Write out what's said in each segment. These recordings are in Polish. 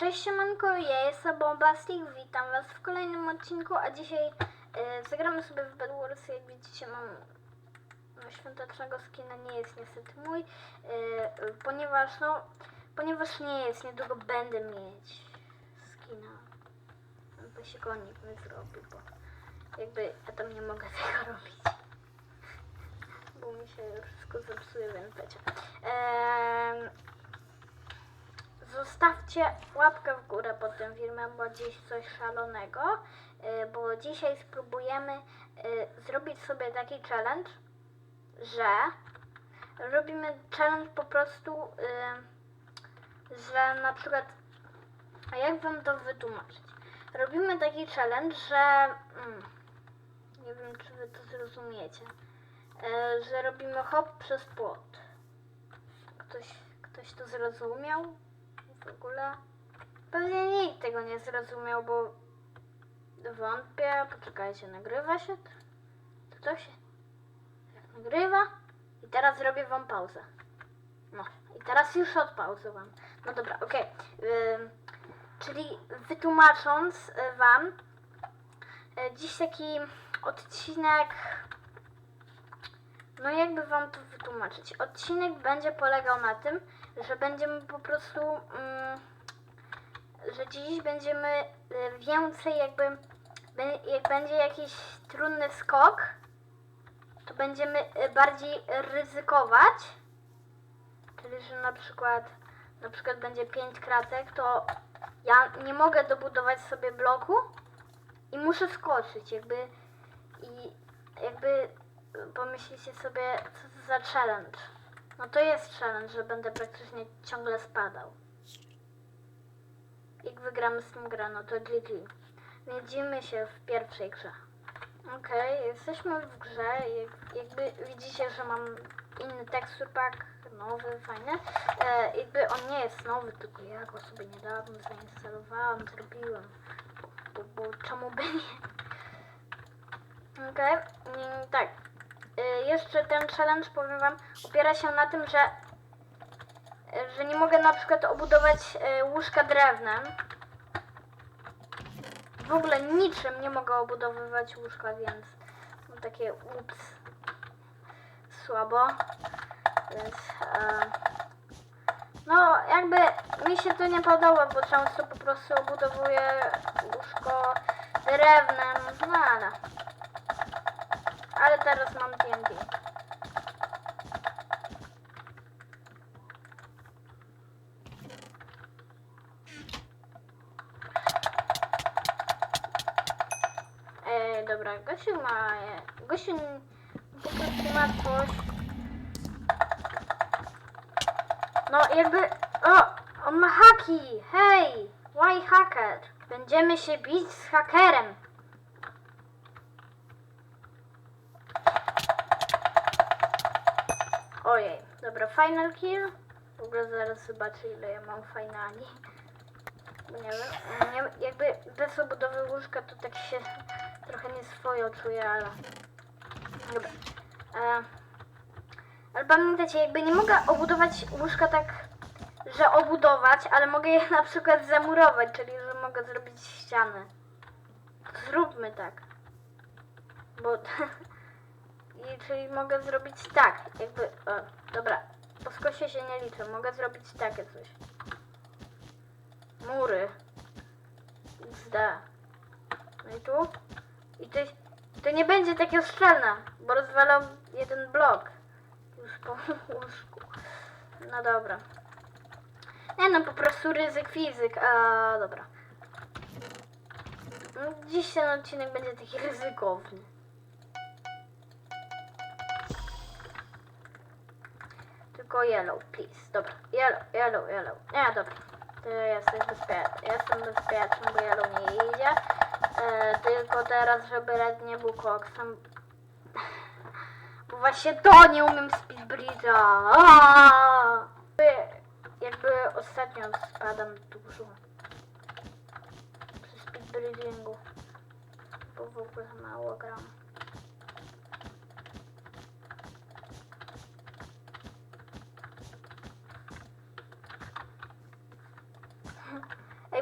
Cześć siemanko, ja jestem Bombastic, witam was w kolejnym odcinku, a dzisiaj e, zagramy sobie w Bed Wars, jak widzicie mam no, świątecznego skina, nie jest niestety mój, e, ponieważ no, ponieważ nie jest, niedługo będę mieć skina, by się go nikt nie zrobił, bo jakby ja tam nie mogę tego robić, bo mi się wszystko zepsuje w NPC. Eee, Zostawcie łapkę w górę pod tym filmem, bo dziś coś szalonego, y, bo dzisiaj spróbujemy y, zrobić sobie taki challenge, że robimy challenge po prostu, y, że na przykład, a jak wam to wytłumaczyć? Robimy taki challenge, że mm, nie wiem, czy wy to zrozumiecie, że robimy hop przez płot. Ktoś, ktoś to zrozumiał? W ogóle. Pewnie nikt tego nie zrozumiał, bo wątpię. Poczekajcie, nagrywa się? to? To się nagrywa? I teraz zrobię wam pauzę. No, i teraz już odpauzowałam. No dobra, okej. Ym, czyli wytłumacząc y, wam, y, dziś taki odcinek no jakby wam to wytłumaczyć. Odcinek będzie polegał na tym, że będziemy po prostu, mm, że dziś będziemy y, więcej jakby, jak będzie jakiś trudny skok, to będziemy y, bardziej ryzykować. Czyli, że na przykład, na przykład będzie 5 kratek, to ja nie mogę dobudować sobie bloku i muszę skoczyć, jakby i jakby pomyślicie sobie, co to za challenge. No to jest challenge, że będę praktycznie ciągle spadał. Jak wygramy z tym grę, no to GG. Widzimy się w pierwszej grze. Okej, jesteśmy w grze. Jak, jakby widzicie, że mam inny tekstur pack, nowy, fajny. E, jakby on nie jest nowy, tylko ja go sobie niedawno zainstalowałam, zrobiłem. Bo, bo, bo czemu by nie? Okej, mm, tak. Y, jeszcze ten challenge, powiem wam, opiera się na tym, że, y, że nie mogę na przykład obudować y, łóżka drewnem. W ogóle niczym nie mogę obudowywać łóżka, więc mam takie ups. Słabo. Więc e, no jakby mi się to nie podoba, bo często po prostu obudowuję łóżko drewnem. No ale teraz mam TNT. Ej, dobra, Gosiu ma... Gosiu po ma coś... No jakby... O! On ma haki! Hej! Why hacker? Będziemy się bić z hakerem. Final kill. W ogóle zaraz zobaczę ile ja mam finali. Nie wiem, nie, jakby bez obudowy łóżka to tak się trochę nieswojo czuję, ale... Dobra. E, ale pamiętajcie, jakby nie mogę obudować łóżka tak, że obudować, ale mogę je na przykład zamurować, czyli że mogę zrobić ścianę. Zróbmy tak. Bo... I czyli mogę zrobić tak, jakby, o, dobra, po skosie się nie liczę, mogę zrobić takie coś. Mury. XD. No i tu? I to, to nie będzie takie szczelne, bo rozwalam jeden blok. Już po łóżku. No dobra. Nie no, po prostu ryzyk fizyk, a dobra. No, dziś ten odcinek będzie taki ryzykowny. Tylko yellow, please. Dobra, yellow, yellow, yellow. Nie, dobra. To jesteś bezpieczny. Jestem bezpieczny, bo yellow nie idzie. E, tylko teraz, żeby red nie był koksem. Bo właśnie to nie umiem speed bridge'a. Aaaa! Jakby- ostatnio spadam dużo. Przy speed bridgingu. Bo w ogóle mało gram.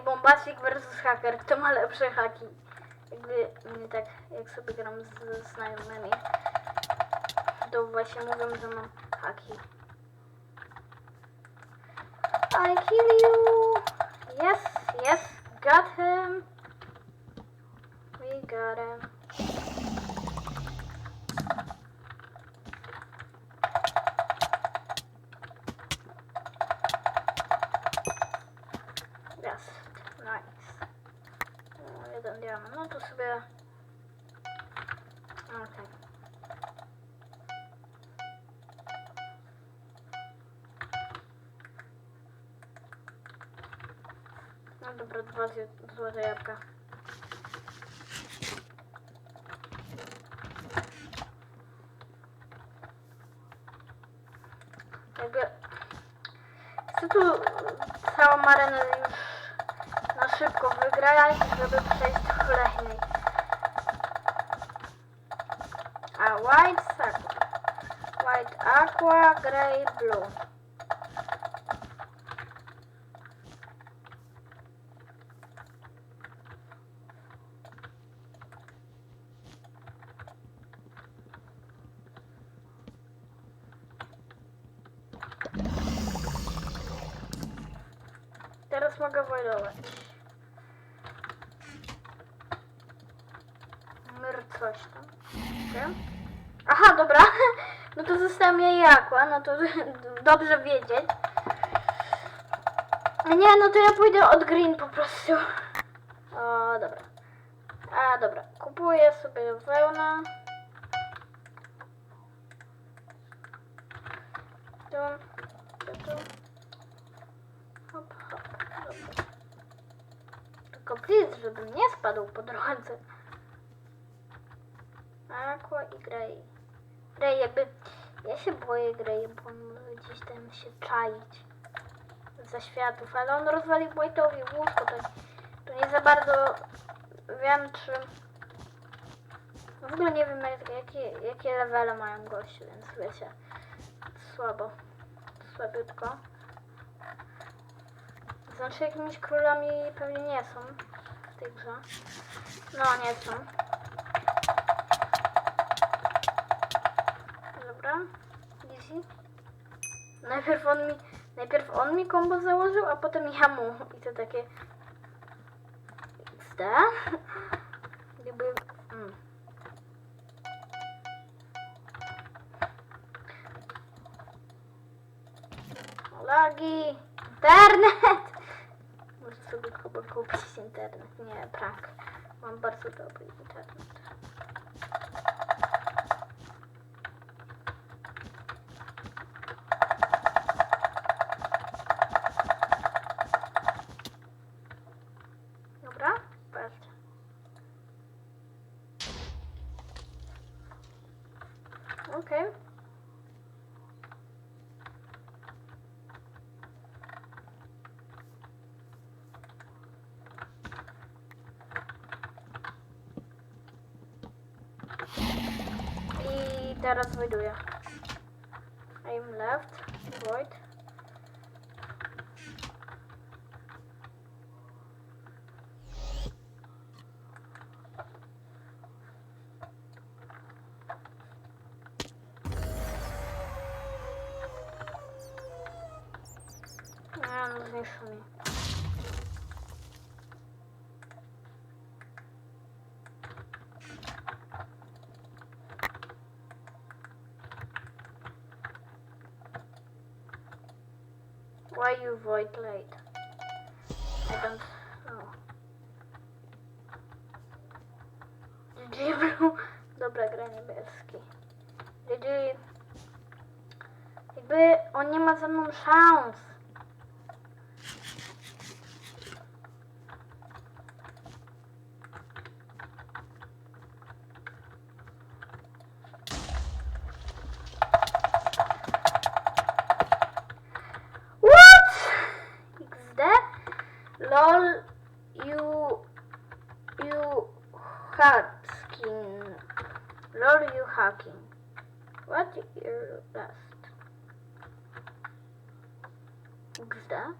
Bombastic versus Hacker, kto ma lepsze haki? Jakby, nie tak, jak sobie gram z, z znajomymi, to właśnie mówią, że mam haki. I kill you! Yes, yes, got him! We got him. No dobra, dwa złote jabłka. Jakby... Chcę tu całą arenę już na szybko wygrać, żeby przejść kolejnej. A white. White aqua, grey blue. Teraz mogę wojdować. Myr coś tam. Okej. Aha, dobra. No to zostałem jej aqua, no to dobrze wiedzieć. Nie, no to ja pójdę od green po prostu. O, dobra. A, dobra. Kupuję sobie wełnę. Tu, tu, tu. Hop, hop, dobra. Tylko please, żebym nie spadł po drodze. Aqua i Grey. Grey jakby... Ja się boję Grey, bo on może gdzieś tam się czaić. Za światów, ale on rozwalił White'owi łóżko, to, to nie za bardzo wiem, czy... W ogóle nie wiem, jak, jakie, jakie levele mają goście, więc wiecie, słabo, słabiutko. Znaczy jakimiś królami pewnie nie są tej grze. No, nie są. Dobra, easy. Najpierw on mi, najpierw on mi kombo założył, a potem ja mu. I to takie... XD? Jakby... Mm. Lagi! Internet! Kupić internet. Nie, prank. Mam bardzo dobry internet. Dobra, patrzcie. Okej. I teraz wejduję. I'm left, void. Nie, no zniszczył mi. Why you void late? I don't know. GG Blue. Dobra, gra niebieski. GG. Jakby on nie ma ze mną szans. What? XD? LOL, you, you hacking. LOL, you hacking. What you last? XD?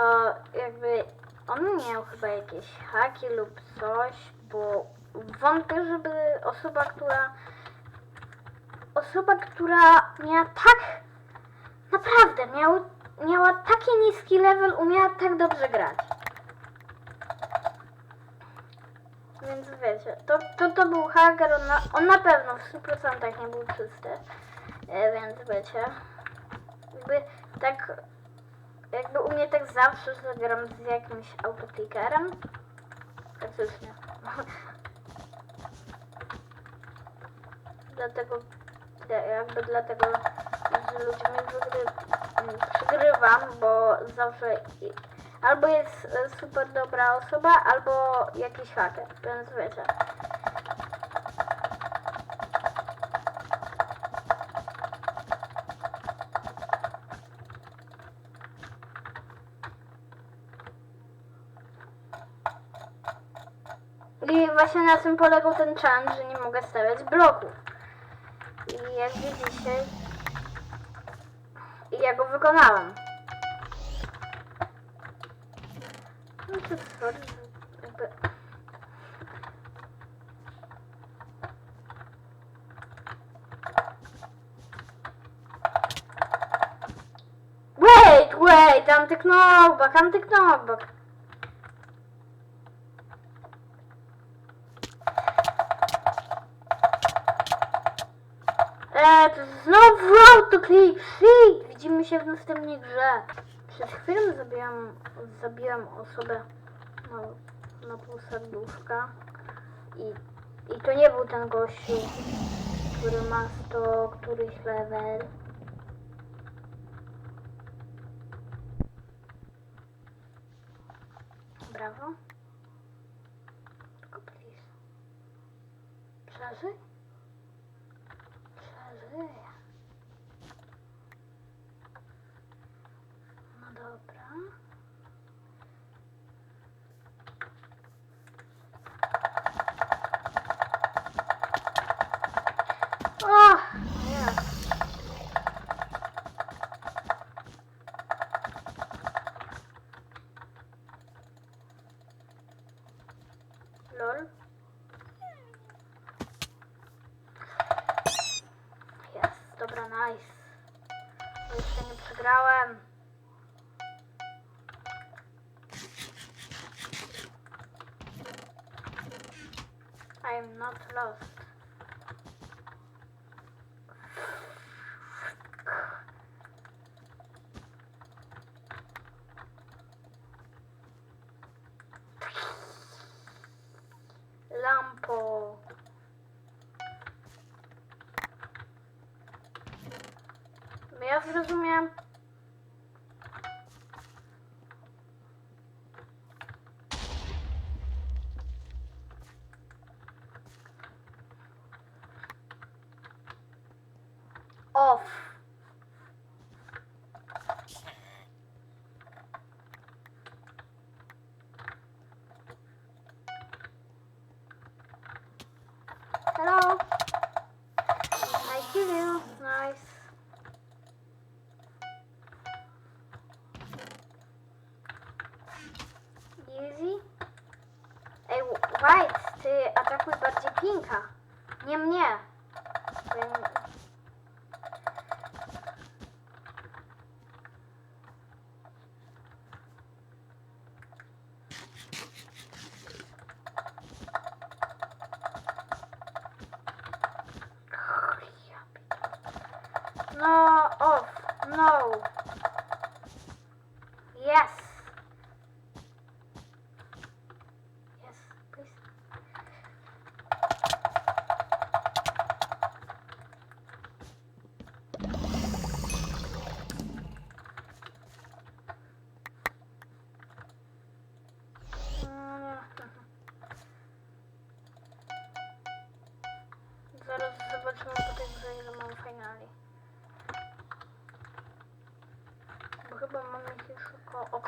O, jakby on miał chyba jakieś haki lub coś, bo wątpię, żeby osoba, która osoba, która miała tak naprawdę miał, miała taki niski level, umiała tak dobrze grać. Więc wiecie, to, to, to był haker, on na, on na pewno w 100% nie był czysty. E, więc wiecie, jakby tak, jakby u mnie tak zawsze, że gram z jakimś autoclickerem. Praktycznie. dlatego, ja- jakby dlatego z ludźmi wygry, przegrywam, bo zawsze albo jest super dobra osoba, albo jakiś haker, więc wiecie. I właśnie na tym polegał ten challenge, że nie mogę stawiać bloków. I jak widzicie, ja go wykonałem. No jakby... Wait, wait, antyk-knockback, antyk-knockback. Eee, znowu autoclick! Widzimy się w następnej grze. Przed chwilą zabiłam, zabiłam osobę na, na pół serduszka i, i to nie był ten gościu, który ma 100 któryś level. Brawo. Lost.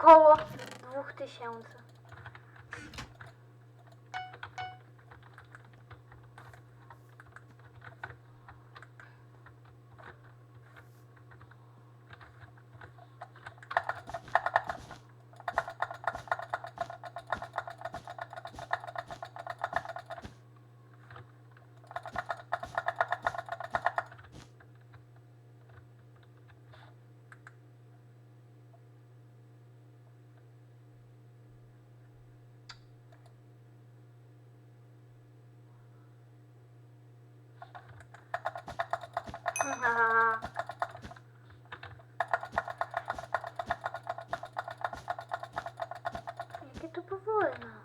Około, około 2000. to powolno.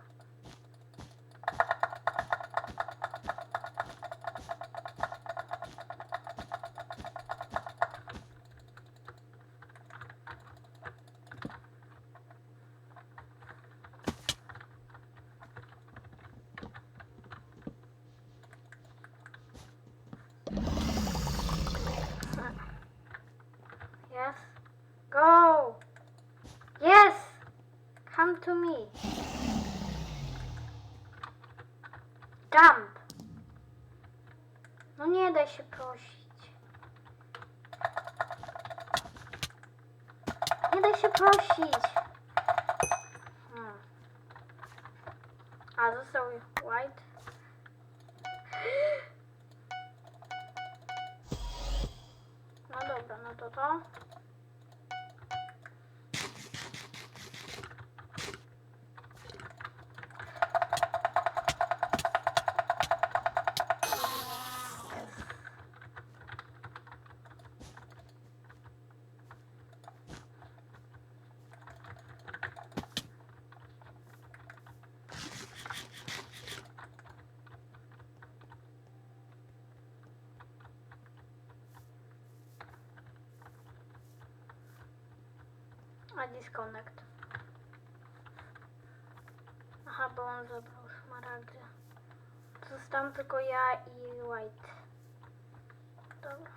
Yes. Go. Yes. Come to me. Jump. No nie daj się prosić. Nie daj się prosić. Hmm. A został white. No dobra, no to to. A disconnect. Aha, bo on zabrał szmaragdy. Zostałem tylko ja i White. Dobra.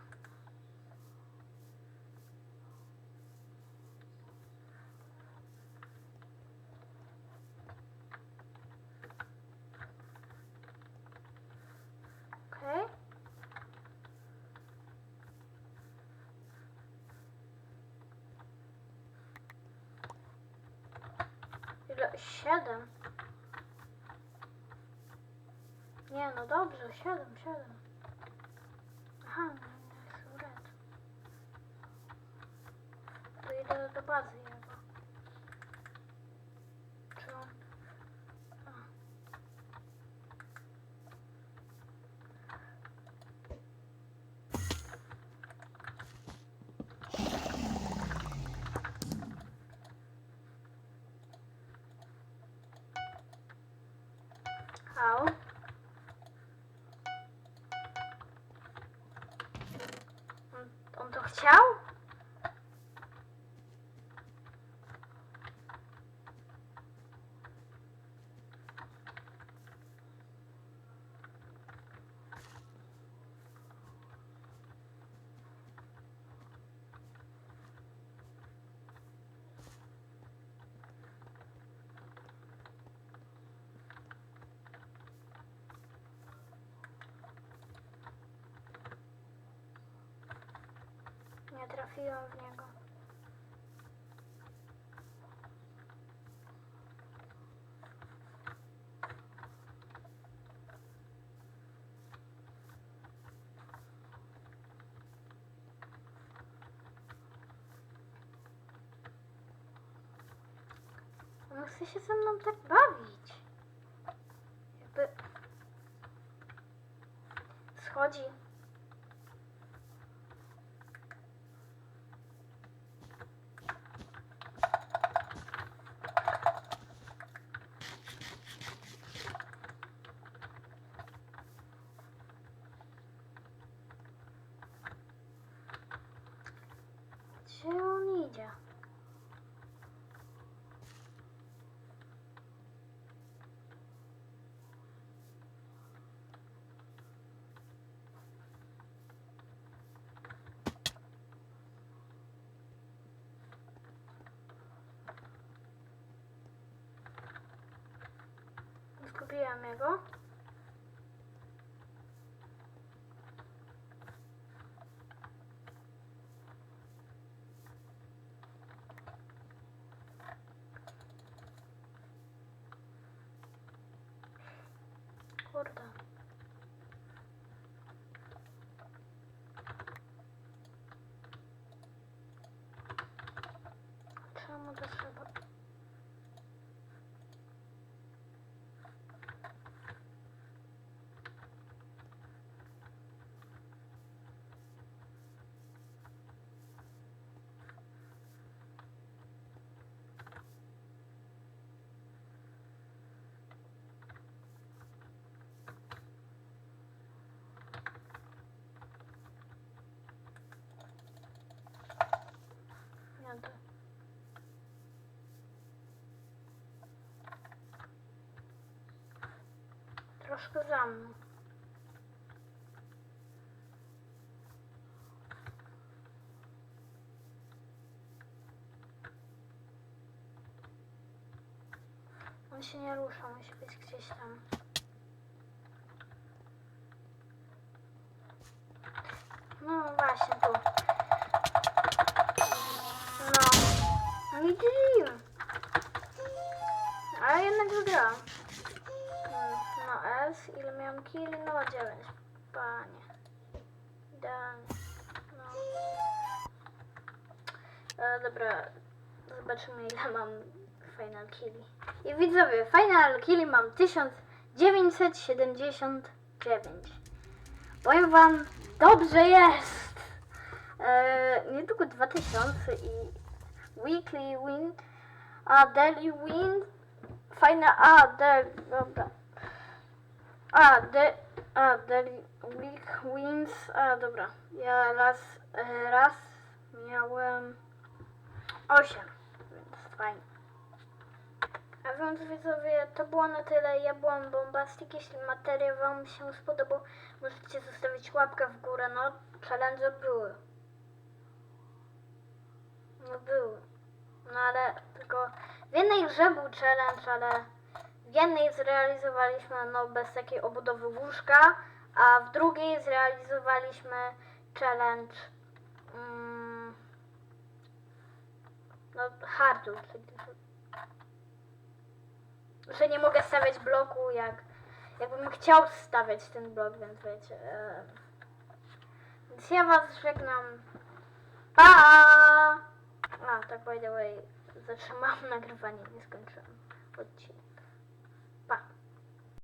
Okej. Ile? Siedem. Nie, no dobrze, siedem, siedem. Aha, no, jest red. To idę do bazy jego. Czy on... A. How? On, on to chciał? Trafiłam w niego. Chce się ze mną tak bawić. amigo. Wszystko za. On się nie rusza, musi być gdzieś tam. E, dobra, zobaczymy ile mam final killi. I widzowie, final killi mam 1979. Powiem wam, dobrze jest. E, niedługo 2000 i weekly win, a daily win, final, a daily, dobra. A, de, a daily week wins, a dobra. Ja raz, e, raz miałem 8, więc fajnie. A więc widzowie, to było na tyle. Ja byłam Bombastic. Jeśli materiał Wam się spodobał, możecie zostawić łapkę w górę. No, challenge były. No były. No ale tylko w jednej grze był challenge, ale w jednej zrealizowaliśmy no bez takiej obudowy łóżka, a w drugiej zrealizowaliśmy challenge no hardwood, czyli że nie mogę stawiać bloku jak jakbym chciał stawiać ten blok, więc wiecie. Więc ja was żegnam. Pa! A, tak by the way, zatrzymałam nagrywanie, nie skończyłam odcinka.